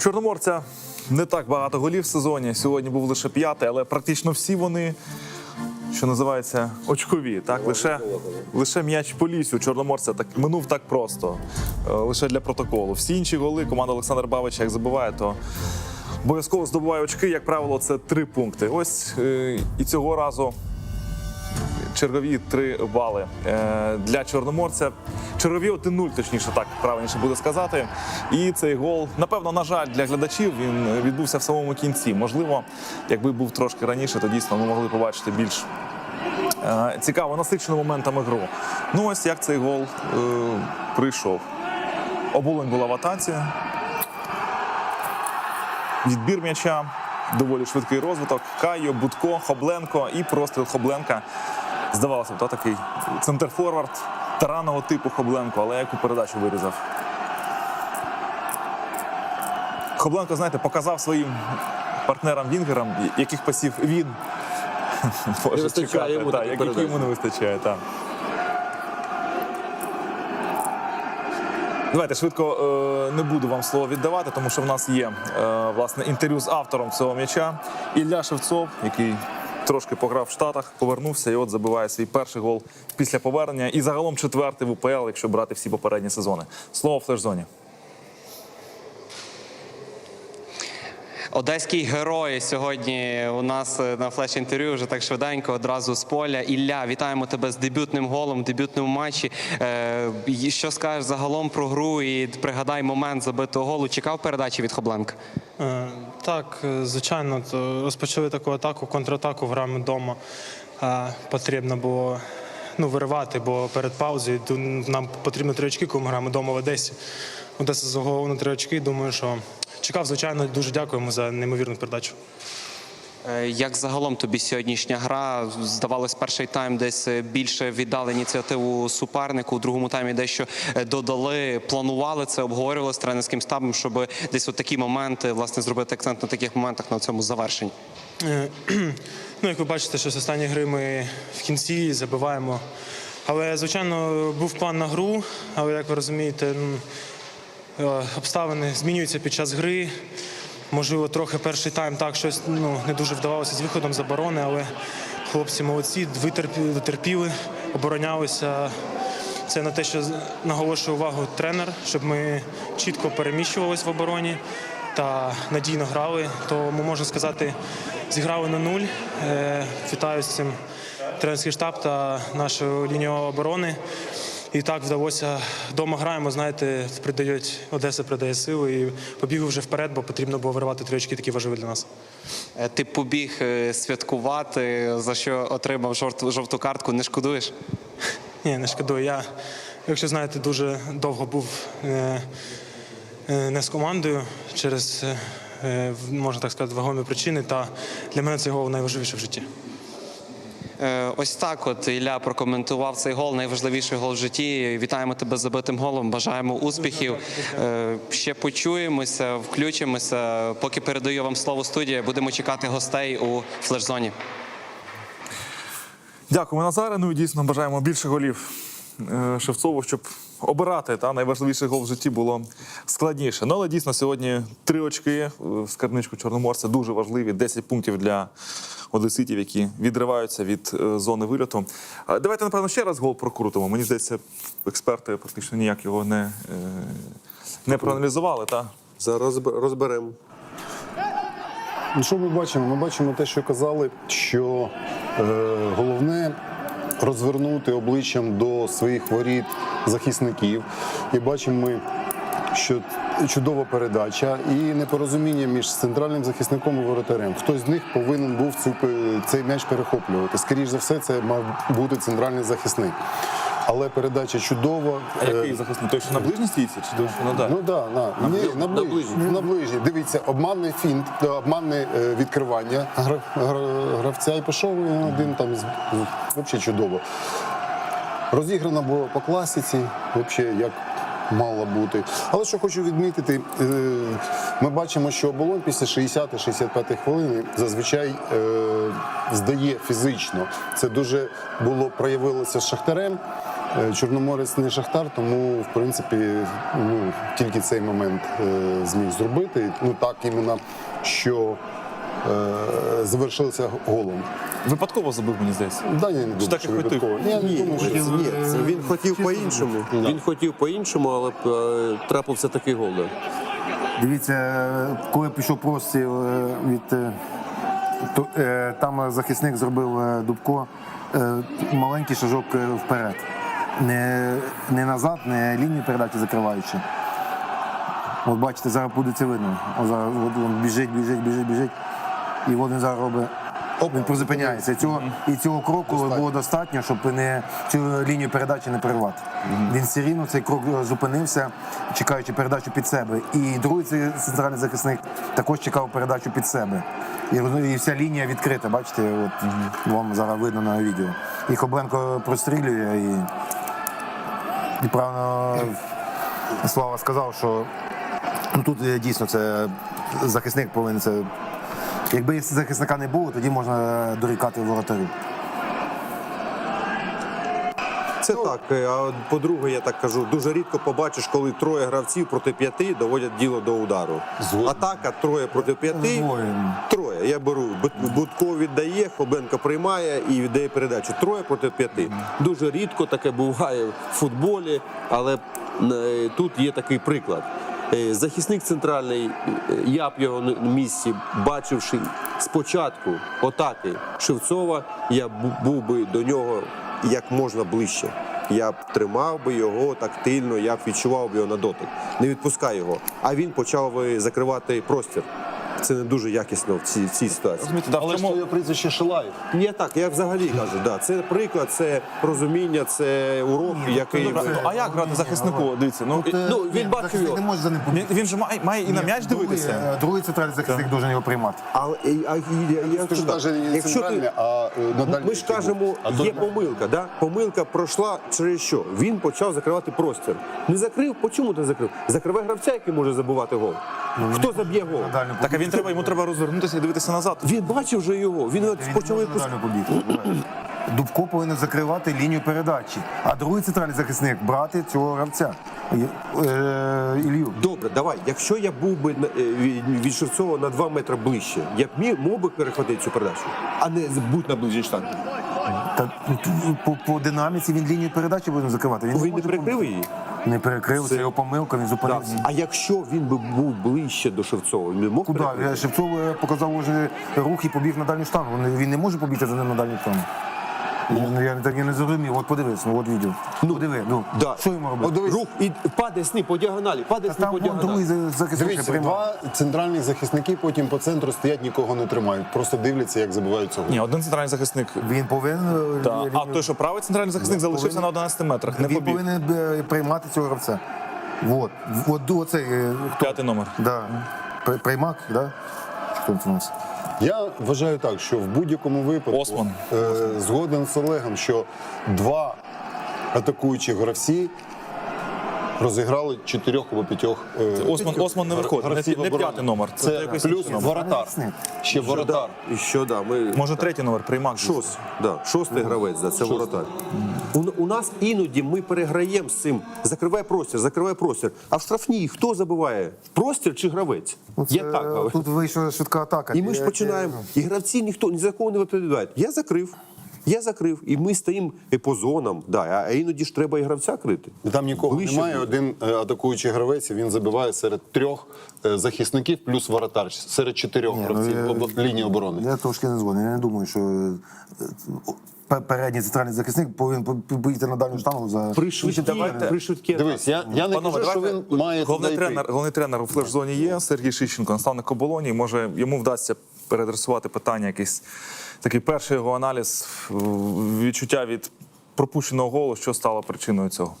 Чорноморця не так багато голів в сезоні. Сьогодні був лише п'ятий, але практично всі вони, що називається, очкові. Так, лише, лише м'яч по лісю Чорноморця так минув так просто. Е, Лише для протоколу. Всі інші голи команда Олександра Бабича, як забиває, то обов'язково здобуває очки. Як правило, це три пункти. Ось е, і цього разу чергові три бали е, для чорноморця. Чергові 1-0, точніше, так правильніше буде сказати. І цей гол, напевно, на жаль, для глядачів він відбувся в самому кінці. Можливо, якби був трошки раніше, то дійсно ми могли побачити більш е, цікаво насичену моментами гру. Ну ось як цей гол е, прийшов. Оболонь була в атаці. Відбір м'яча, доволі швидкий розвиток. Кайо, Будко, Хобленко і простріл Хобленка. Здавалося б, то такий центрфорвард таранного типу Хобленко, але яку передачу вирізав. Хобленко, знаєте, показав своїм партнерам-вінгерам, яких пасів він може вистачає чекати, йому та, яких йому не вистачає. Так. Давайте швидко е, не буду вам слово віддавати, тому що в нас є е, власне інтерв'ю з автором цього м'яча. Ілля Шевцов, який трошки пограв в Штатах, повернувся і от забиває свій перший гол після повернення. І загалом четвертий в УПЛ, якщо брати всі попередні сезони. Слово флеш-зоні. Одеський герой сьогодні у нас е, на флеш-інтерв'ю вже так швиденько одразу з поля. Ілля, вітаємо тебе з дебютним голом, в дебютному матчі. Е, що скажеш загалом про гру і пригадай момент забитого голу. Чекав передачі від Хобленка? Е, Так, звичайно, розпочали таку атаку, контратаку граємо вдома. Потрібно було ну, виривати, бо перед паузою нам потрібно три очки, коли ми граємо вдома в Одесі. Одеса заголовила на три очки. Думаю, що чекав, звичайно, дуже дякуємо за неймовірну передачу. Е, Як загалом тобі сьогоднішня гра? Здавалось, перший тайм десь е, більше віддали ініціативу супернику. У другому таймі дещо е, додали, планували це, обговорювали з тренерським штабом, щоб десь от такі моменти власне зробити акцент на таких моментах на цьому завершенні. Ну, як ви бачите, що з останньої гри ми в кінці забиваємо. Але, звичайно, був план на гру, але як ви розумієте, ну, обставини змінюються під час гри. Можливо, трохи перший тайм так щось ну, не дуже вдавалося з виходом з оборони, але хлопці молодці, витерпіли, дотерпіли, оборонялися. Це на те, що наголошує увагу тренер, щоб ми чітко переміщувалися в обороні та надійно грали. Тому можна сказати, зіграли на нуль. Е, Вітаю з цим тренерський штаб та нашу лінію оборони. І так вдалося. Дома граємо, знаєте, придають, Одеса придає сили і побігли вже вперед, бо потрібно було виривати три очки, такі важливі для нас. Е, Ти побіг е, святкувати, за що отримав жовту, картку. Не шкодуєш? Ні, не шкодую. Я, якщо знаєте, дуже довго був е, не з командою через, можна так сказати, вагомі причини. Та для мене цей гол найважливіше в житті. Е, Ось так, от Ілля прокоментував цей гол, найважливіший гол в житті. Вітаємо тебе з забитим голом. Бажаємо успіхів. Е, Ще почуємося, включимося. Поки передаю вам слово студія, будемо чекати гостей у флеш-зоні. Дякуємо, Назаре. Ну і дійсно бажаємо більше голів е, Шевцову, щоб обирати. Та найважливіший гол в житті було складніше. Ну але дійсно сьогодні три очки в скарбничку Чорноморця дуже важливі. 10 пунктів для одеситів, які відриваються від е, зони вильоту. Давайте, напевно, ще раз гол прокрутимо. Мені здається, експерти практично ніяк його не, е, не проаналізували. Та? Зараз розберемо. Ну, що ми бачимо? Ми бачимо те, що казали, що е, головне розвернути обличчям до своїх воріт захисників. І бачимо ми, що чудова передача і непорозуміння між центральним захисником і воротарем. Хтось з них повинен був цю, цей м'яч перехоплювати. Скоріше за все, це мав бути центральний захисник. Але передача чудова. А Е, який захисник? Той, що на ближній стійці, чи той, що на дальній? Ну да, на, Ні, на, ближній. на ближній. Дивіться, обманний фінт, е, обманне е, відкривання гра, гра- гравця і пішов один там взагалі чудово. Розіграно було по класиці, взагалі як мало бути. Але що хочу відмітити, е, ми бачимо, що оболонь після 60-65 хвилини зазвичай е, здає фізично. Це дуже було проявилося з Шахтарем. Е, Чорноморець не шахтар, тому в принципі ну, тільки цей момент зміг зробити. Ну так іменно, що завершилося голом. Випадково забив, мені здається. Да, я не думаю, так що і хотів? випадково. Я не Ні, думаю, що ні, це- ні, це він хотів по-іншому. Він хотів по-іншому, але е, трапився такий гол. да. Дивіться, коли пішов простріл е, від е, то, е, там захисник зробив е, Дубко е, маленький шажок е, вперед. Не, не назад, не лінію передачі закриваючи. От бачите, зараз буде це видно. Зараз от він біжить, біжить, біжить, біжить. І от він зараз робить. Він призупиняється. Цього, і цього кроку було достатньо, щоб не цю лінію передачі не перервати. Він все рівно цей крок е, зупинився, чекаючи передачу під себе. І другий цей центральний захисник також чекав передачу під себе. І, і вся лінія відкрита, бачите, от вам зараз видно на відео. І Хобленко прострілює і, і правильно Слава сказав, що ну, тут е, дійсно це захисник повинен це. Якби захисника не було, тоді можна дорікати воротарю. Це так. е, А по-друге, я так кажу, дуже рідко побачиш, коли троє гравців проти п'яти доводять діло до удару. Згоден. Атака троє проти п'яти. Двоє. Троє. Я беру. Будко віддає, Хобенко приймає і віддає передачу. Троє проти п'яти. Дуже рідко таке буває в футболі, але е, тут є такий приклад. Е, Захисник центральний, е, я б його на місці, бачивши спочатку атаки Шевцова, я бу- був би до нього як можна ближче. Я б тримав би його тактильно, я б відчував би його на дотик. Не відпускай його. А він почав е, закривати простір. Це не дуже якісно в цій, в цій ситуації. Розумієте, да, в Але ж цьому- твоє прізвище Шилаєв. Ні, так, я взагалі кажу, да. це приклад, це розуміння, це урок, який Добре, ви- ну, а як грати захиснику? Дивіться, ну Е, Ну, він ні, бачив його. не може за ним він, він же має, має і на м'яч дивитися. Другий центральний захисник дуже його приймати. Але е, а, я, я, Скажу, кажу, не якщо центральне, ти, а е, на дальній ми ж кажемо, А є помилка, да? помилка пройшла через що? Він почав закривати простір. Не закрив, почому ти закрив? Закривай гравця, який може забивати гол. Хто заб'є гол? Так, а він треба, йому треба розвернутися і дивитися назад. Він бачив вже його. Він от почав побігти. Дубко повинен закривати лінію передачі, а другий центральний захисник брати цього гравця. Е, Ілью. Добре, давай. Якщо я був би е, від Шевцова на 2 метри ближче, я б міг, би перехватити цю передачу, а не будь на ближній штанг. Та, по, по динаміці він лінію передачі буде закривати. Він не перекрив прикрив її? Не перекрив, це його помилка, він Да. А якщо він би був ближче до Шевцова, він мог Куди? перекрити? Шевцов е, показав уже рух і побіг на дальню штангу. Він- Він не може побігти за ним на дальню штангу. Я, ну, я, так і не зрозумів. От подивись, ну от відео. Ну, Подиви, ну, Да. що йому робити? От дивись, Рух і падає сни по діагоналі, падає сни там по вон другий діагоналі. захисник Дивіться, приймав. два центральні захисники потім по центру стоять, нікого не тримають. Просто дивляться, як забиваються гол. Ні, один центральний захисник. Він повинен. е, Та, а лінію- той, що правий центральний захисник, залишився на 11 метрах, не він побіг. повинен е, приймати цього гравця. От, от оцей, е, хто? П'ятий номер. Да. При- Приймак, да? Хто це у нас? Я вважаю так, що в будь-якому випадку Осман. е, згоден з Олегом, що два атакуючі гравці розіграли чотирьох або п'ятьох. е, Осман, Осман не виходить, не, гравців не п'ятий номер. Це, Це якийсь плюс номер. воротар. Ще воротар. І що, да, ми... Може третій номер, приймак. Шост, да, шостий гравець, да, це воротар. У, у нас іноді ми переграємо з цим. Закривай простір, закривай простір. А в штрафній хто забиває? Простір чи гравець? Ну, це, Я так. Тут вийшла швидка атака. І ми ж Е, починаємо. І гравці ніхто ні за кого не відповідають. Я закрив. Я закрив, і ми стоїмо по зонам. Да, а іноді ж треба і гравця крити. Там нікого Ближче немає. буде. Один е, атакуючий гравець. Він забиває серед трьох е, захисників плюс воротар. Серед чотирьох Ні, ну, гравців я- обо- лінії оборони. Я трошки не згоден. Я не думаю, що передній центральний захисник повинен поїти на дальню штангу за При давайте- при швидкій Дивись, я, я не Панове, кажу, що давайте- він має головний туди йти. тренер, головний тренер у флеш-зоні є Сергій Шищенко, наставник оболоні. Може йому вдасться переадресувати питання, якийсь такий перший його аналіз, відчуття від пропущеного голу, що стало причиною цього.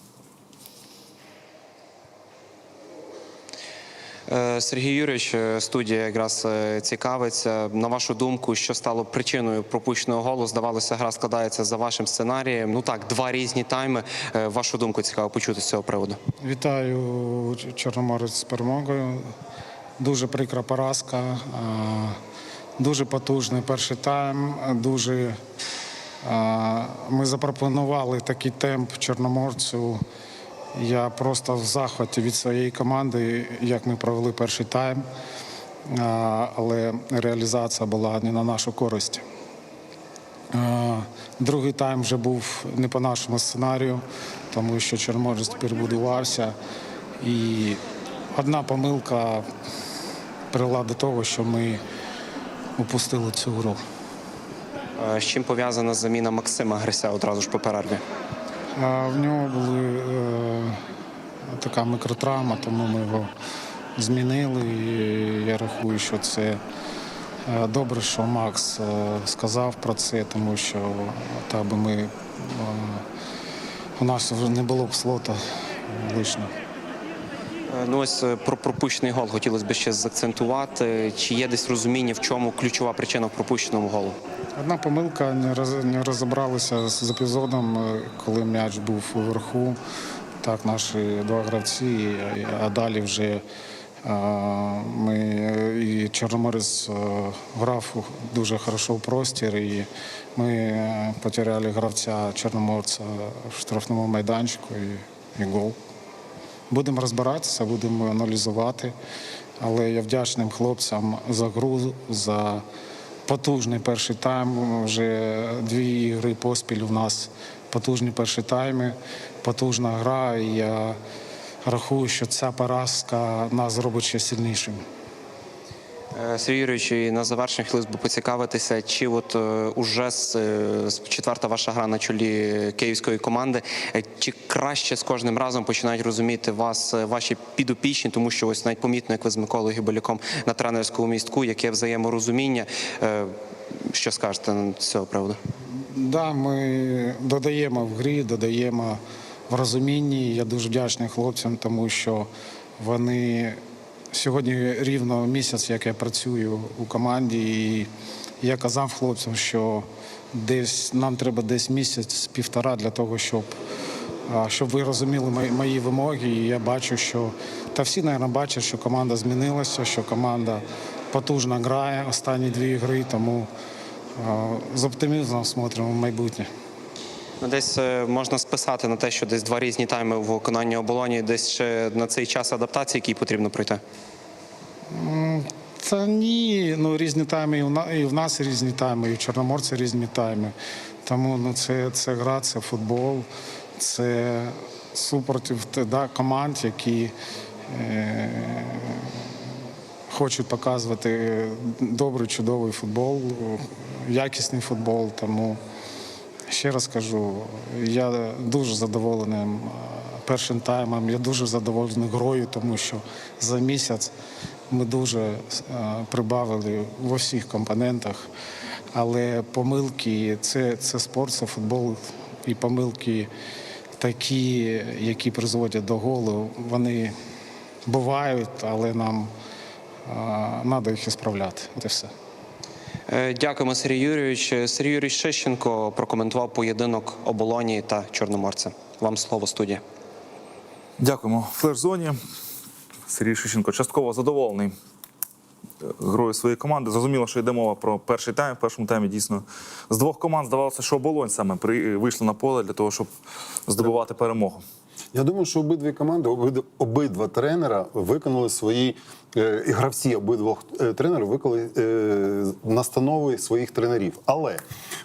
Сергій Юрійович, е, студія якраз е, цікавиться. На вашу думку, що стало причиною пропущеного голу? Здавалося, гра складається за вашим сценарієм. Ну так, два різні тайми. Е, Вашу думку цікаво почути з цього приводу. Вітаю Чорноморець з перемогою. Дуже прикра поразка, дуже потужний перший тайм, дуже Ми запропонували такий темп чорноморцю. Я просто в захваті від своєї команди, як ми провели перший тайм, але реалізація була не на нашу користь. Другий тайм вже був не по нашому сценарію, тому що Чорноморець перебудувався. І одна помилка привела до того, що ми упустили цю гру. Е, З чим пов'язана заміна Максима Грися одразу ж по перерві? В нього була е, така мікротравма, тому ми його змінили. І я рахую, що це е, добре, що Макс е, сказав про це, тому що так би ми, е, у нас вже не було б слота лишнього. Ну ось про пропущений гол хотілося б ще заакцентувати. Чи є десь розуміння, в чому ключова причина в пропущеному голу? Одна помилка не роз, не розібралися з, епізодом, коли м'яч був уверху. Так, наші два гравці, а- далі вже ми і Чорноморець е, грав дуже хорошо в простір, і ми е, потеряли гравця Чорноморця в штрафному майданчику і, і гол. Будемо розбиратися, будемо аналізувати. Але я вдячним хлопцям за гру, за потужний перший тайм. Вже дві ігри поспіль у нас потужні перші тайми, потужна гра. І я рахую, що ця поразка нас зробить ще сильнішим. Е, Сергій Юрійович, і на завершення хотілося б поцікавитися, чи от е, уже з, е, четверта ваша гра на чолі київської команди, чи краще з кожним разом починають розуміти вас, ваші підопічні, тому що ось навіть помітно, як ви з Миколою Гібалюком на тренерському містку, яке взаєморозуміння. Що скажете з цього приводу? Да, ми додаємо в грі, додаємо в розумінні. Я дуже вдячний хлопцям, тому що вони сьогодні рівно місяць, як я працюю у команді, і я казав хлопцям, що десь нам треба десь місяць-півтора для того, щоб, щоб ви розуміли мої, мої вимоги. І я бачу, що та всі, мабуть, бачать, що команда змінилася, що команда потужно грає останні дві гри, тому. З оптимізмом смотримо в майбутнє. Ну, Десь е, можна списати на те, що десь два різні тайми в виконанні оболоні, десь ще на цей час адаптації, який потрібно пройти. Та ні, ну різні тайми і в нас різні тайми, і в Чорноморці різні тайми. Тому ну, це, це гра, це футбол, це супротив да, команд, які е, хочуть показувати добрий, чудовий футбол, якісний футбол. Тому ще раз кажу, я дуже задоволений першим таймом, я дуже задоволений грою, тому що за місяць ми дуже е, прибавили в усіх компонентах. Але помилки це, це спорт, це футбол, і помилки такі, які призводять до голу, вони бувають, але нам треба їх ісправляти. От і все. Е, Дякуємо, Сергій Юрійович. Сергій Юрійович Шищенко прокоментував поєдинок оболоні та Чорноморця. Вам слово студія. Дякуємо. Флеш-зоні Сергій Шищенко частково задоволений е, грою своєї команди. Зрозуміло, що йде мова про перший тайм. В першому таймі дійсно з двох команд здавалося, що оболонь саме при вийшли на поле для того, щоб здобувати перемогу. Я думаю, що обидві команди, обидва, обидва тренера виконали свої е, і гравці обидвох е, тренерів виконали е, настанови своїх тренерів. Але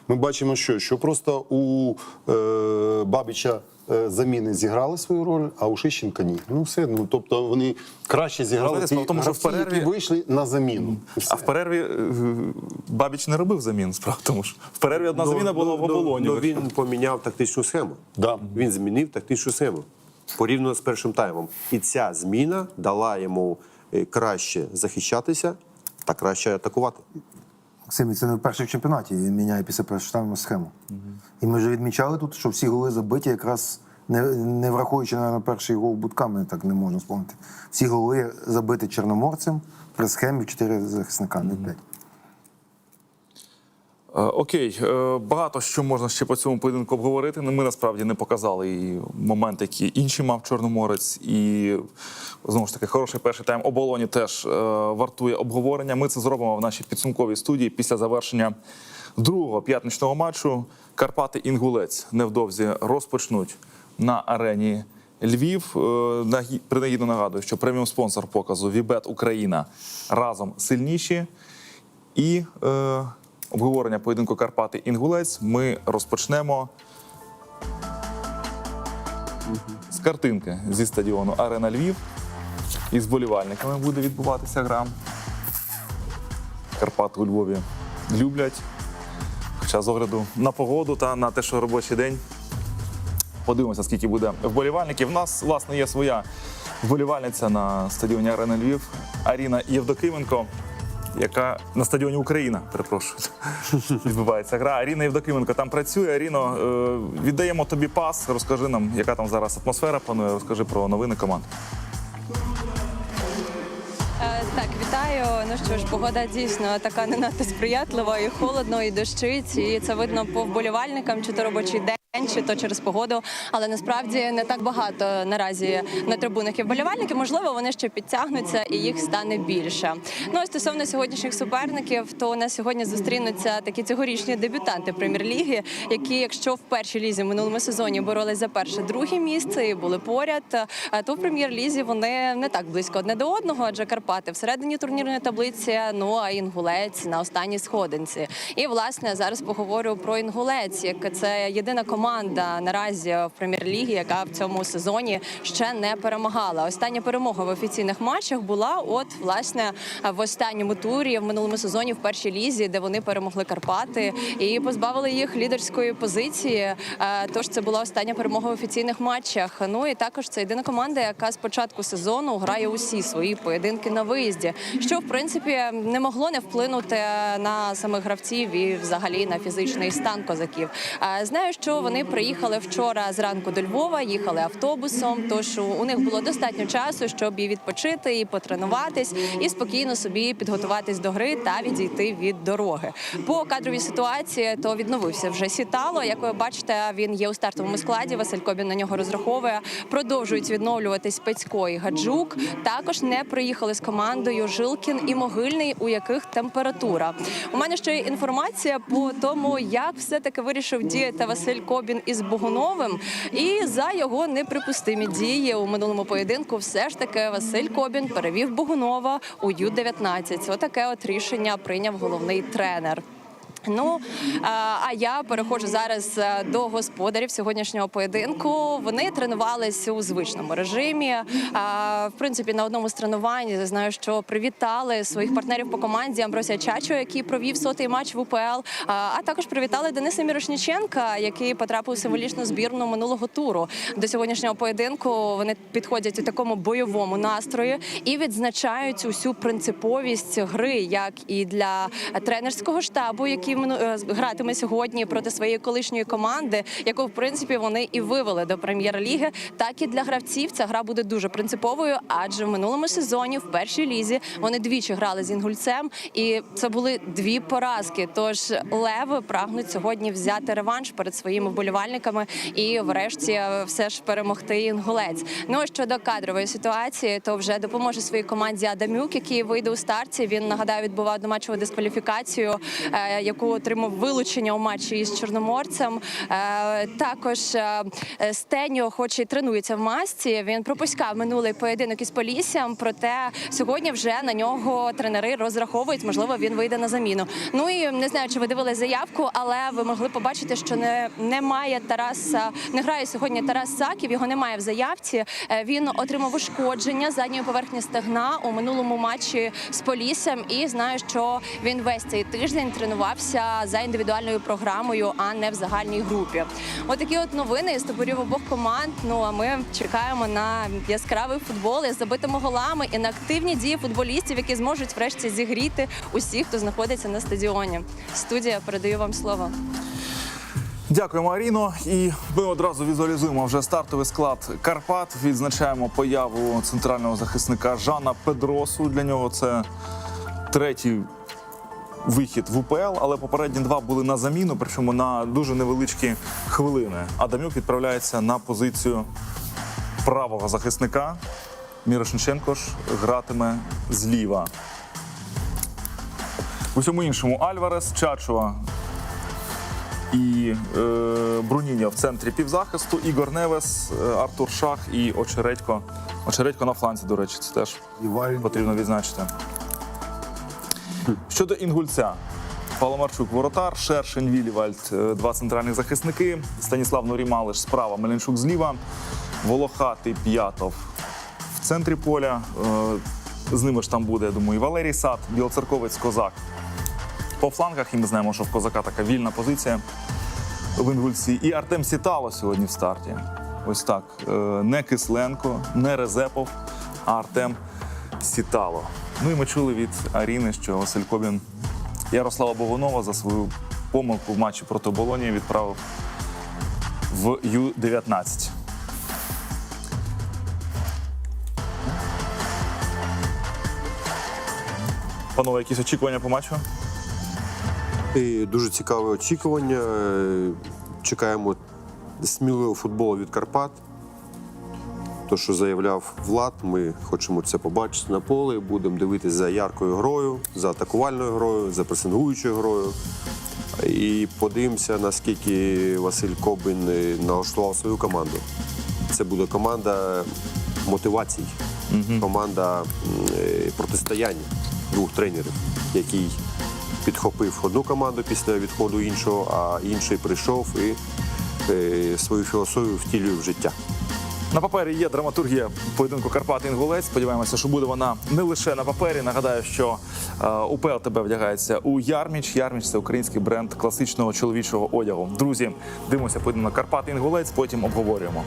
ми бачимо, що, що просто у е, Бабіча е, заміни зіграли свою роль, а у Шищенка ні. Ну все. Ну тобто вони краще зіграли ті в тому, що в перерві- які вийшли на заміну. Все. А в перерві е, Бабіч не робив замін. Справа в тому що в перерві одна заміна була в Ну, ну, оболоні. ну, він поміняв тактичну схему. Да. Він змінив тактичну схему порівняно з першим таймом. І ця зміна дала йому е, краще захищатися та краще атакувати. Максим, це не вперше в чемпіонаті. Він міняє після першого тайму схему. І ми вже відмічали тут, що всі голи забиті, якраз не, не враховуючи на перший гол будками, так не можна спомнити. Всі голи забиті чорноморцем при схемі 4 захисника, не 5. Е, Окей, е, багато що можна ще по цьому поєдинку обговорити. Ну, Ми насправді не показали і момент, які інші мав Чорноморець, і знову ж таки хороший перший тайм оболоні теж е, вартує обговорення. Ми це зробимо в нашій підсумковій студії після завершення другого п'ятничного матчу Карпати Інгулець невдовзі розпочнуть на арені Львів. Нагі- Принагідно нагадую, що преміум спонсор показу Вібет Україна разом сильніші. І е, обговорення поєдинку Карпати Інгулець ми розпочнемо з картинки зі стадіону Арена Львів. Із болівальниками буде відбуватися гра. Карпати у Львові люблять. Хоча з огляду на погоду та на те, що робочий день. Подивимося, скільки буде вболівальників. У нас, власне, є своя вболівальниця на стадіоні Арена Львів Аріна Євдокименко, яка на стадіоні Україна, перепрошую, відбувається гра. Аріна Євдокименко там працює. Аріно, е, віддаємо тобі пас. Розкажи нам, яка там зараз атмосфера панує. Розкажи про новини команд. Е, Так, вітаю. Ну що ж, погода дійсно така не надто сприятлива, і холодно, і дощить. І це видно по вболівальникам, чи то робочий день. Чи то через погоду, але насправді не так багато наразі на трибунах є вболівальників. Можливо, вони ще підтягнуться і їх стане більше. Ну а стосовно сьогоднішніх суперників, то у нас сьогодні зустрінуться такі цьогорічні дебютанти прем'єр-ліги, які, якщо в першій лізі в минулому сезоні боролись за перше друге місце і були поряд, е, то в прем'єр-лізі вони не так близько одне до одного, адже Карпати всередині турнірної таблиці, ну а інгулець на останній сходинці. І власне зараз поговорю про інгулець, як це єдина команда наразі в прем'єр-лігі, яка в цьому сезоні ще не перемагала. Остання перемога в офіційних матчах була от власне в останньому турі в минулому сезоні в першій лізі, де вони перемогли Карпати і позбавили їх лідерської позиції. Е, Тож це була остання перемога в офіційних матчах. Ну і також це єдина команда, яка з початку сезону грає усі свої поєдинки на виїзді, що в принципі не могло не вплинути на самих гравців і взагалі на фізичний стан козаків. Е, Знаю, що вони приїхали вчора зранку до Львова, їхали автобусом. Тож у них було достатньо часу, щоб і відпочити, і потренуватись, і спокійно собі підготуватись до гри та відійти від дороги. По кадровій ситуації то відновився вже сітало. Як ви бачите, він є у стартовому складі. Василь Кобін на нього розраховує. Продовжують відновлюватись Пецько і Гаджук. Також не приїхали з командою Жилкін і Могильний, у яких температура. У мене ще є інформація по тому, як все таки вирішив діяти Василь Кобін із Богуновим, і за його неприпустимі дії у минулому поєдинку, все ж таки Василь Кобін перевів Богунова у Ю-19. Отаке от рішення прийняв головний тренер. Ну а а я переходжу зараз е, до господарів сьогоднішнього поєдинку. Вони тренувались у звичному режимі. В принципі, на одному з тренувань знаю, що привітали своїх партнерів по команді Амбросія Чачо, який провів сотий матч в УПЛ. А також привітали Дениса Мірошніченка, який потрапив у символічну збірну минулого туру. До сьогоднішнього поєдинку вони підходять у такому бойовому настрої і відзначають усю принциповість гри, як і для тренерського штабу, який мину- е, гратиме сьогодні проти своєї колишньої команди, яку в принципі вони і вивели до прем'єр-ліги, так і для гравців ця гра буде дуже принциповою, адже в минулому сезоні в першій лізі вони двічі грали з інгульцем, і це були дві поразки. Тож леви прагнуть сьогодні взяти реванш перед своїми вболівальниками і, врешті, все ж перемогти інгулець. Ну а щодо кадрової ситуації, то вже допоможе своїй команді Адамюк, який вийде у старті. Він нагадаю відбував одноматчеву дискваліфікацію, е, яку отримав вилучення у матчі із чорноморцем. Е, Також е, Стеньо, хоч і тренується в масці, він пропускав минулий поєдинок із Поліссям, проте сьогодні вже на нього тренери розраховують. Можливо, він вийде на заміну. Ну і не знаю, чи ви дивились заявку, але ви могли побачити, що не немає Тараса, не грає сьогодні Тарас Саків. Його немає в заявці. Е, Він отримав ушкодження задньої поверхні стегна у минулому матчі з Поліссям. І знаю, що він весь цей тиждень тренувався за індивідуальною програмою, а не в загальній групі. Отакі от новини з таборів обох команд. Ну а ми чекаємо на яскравий футбол із забитими голами і на активні дії футболістів, які зможуть врешті зігріти усіх, хто знаходиться на стадіоні. Студія передаю вам слово. Дякуємо, Аріно. І ми одразу візуалізуємо вже стартовий склад Карпат. Відзначаємо появу центрального захисника Жана Педросу. Для нього це третій вихід в УПЛ, але попередні два були на заміну, причому на дуже невеличкі хвилини. Адамюк відправляється на позицію правого захисника. Мірошниченко ж гратиме зліва. У всьому іншому Альварес, Чачуа і е, Бруніньо в центрі півзахисту, Ігор Невес, е, Артур Шах і Очередько. Очередько на фланзі, до речі, це теж потрібно відзначити. Щодо Інгульця. Паламарчук воротар, Шершень, Вілівальд, е, два центральних захисники, Станіслав Норімалиш справа, Меленчук зліва, Волохатий П'ятов в центрі поля. Е, З ними ж там буде, я думаю, і Валерій Сад, Білоцерковець, Козак. По флангах, і ми знаємо, що в Козака така вільна позиція в Інгульці. І Артем Сітало сьогодні в старті. Ось так. Е, Не Кисленко, не Резепов, а Артем Сітало. Ну і ми чули від Аріни, що Василь Кобін Ярослава Богунова за свою помилку в матчі проти Болонії відправив в Ю-19. Панове, якісь очікування по матчу? І дуже цікаве очікування. Е, Чекаємо сміливого футболу від Карпат. То, що заявляв Влад, ми хочемо це побачити на полі. Будемо дивитися за яркою грою, за атакувальною грою, за пресингуючою грою. І подивимося, наскільки Василь Кобин е, налаштував свою команду. Це буде команда мотивацій, команда е, протистояння двох тренерів, який підхопив одну команду після відходу іншого, а інший прийшов і е, свою філософію втілює в життя. На папері є драматургія поєдинку Карпати Інгулець. Сподіваємося, що буде вона не лише на папері. Нагадаю, що е, УПЛ тебе вдягається у Ярміч. Ярміч це український бренд класичного чоловічого одягу. Друзі, дивимося поєдинок Карпати Інгулець, потім обговорюємо.